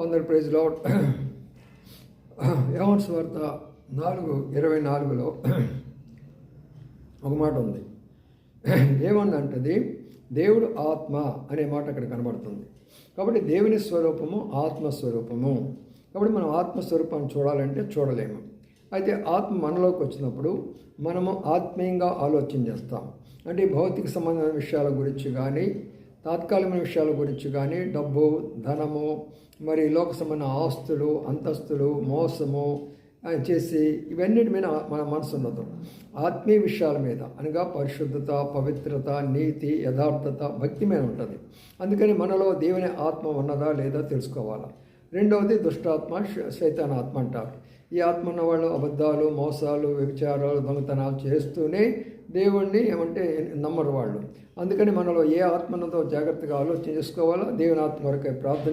అందరి ప్రైజ్లో యవన్స్ వార్త నాలుగు ఇరవై నాలుగులో ఒక మాట ఉంది. ఏమందంటది దేవుడు ఆత్మ అనే మాట అక్కడ కనబడుతుంది. కాబట్టి దేవుని స్వరూపము ఆత్మస్వరూపము కాబట్టి మనం ఆత్మస్వరూపాన్ని చూడాలంటే చూడలేము. అయితే ఆత్మ మనలోకి వచ్చినప్పుడు మనము ఆత్మీయంగా ఆలోచన చేస్తాం. అంటే భౌతిక సంబంధమైన విషయాల గురించి కానీ తాత్కాలికమైన విషయాల గురించి కానీ డబ్బు ధనము మరి లోక సంబంధ ఆస్తులు అంతస్తులు మోసము చేసి ఇవన్నిటి మీద మన మనసు ఉండదు ఆత్మీయ విషయాల మీద అనగా పరిశుద్ధత పవిత్రత నీతి యథార్థత భక్తి మీద ఉంటుంది. అందుకని మనలో దేవుని ఆత్మ ఉన్నదా లేదా తెలుసుకోవాలా? రెండవది దుష్టాత్మ శ- ఆత్మ అంటారు. ఈ ఆత్మ ఉన్నవాళ్ళు అబద్ధాలు మోసాలు వ్యభిచారాలు దొంగతనాలు చేస్తూనే దేవుణ్ణి ఏమంటే నమ్మరు వాళ్ళు. అందుకని మనలో ఏ ఆత్మ జాగ్రత్తగా ఆలోచన చేసుకోవాలో? దేవుని ఆత్మ వరకే ప్రార్థన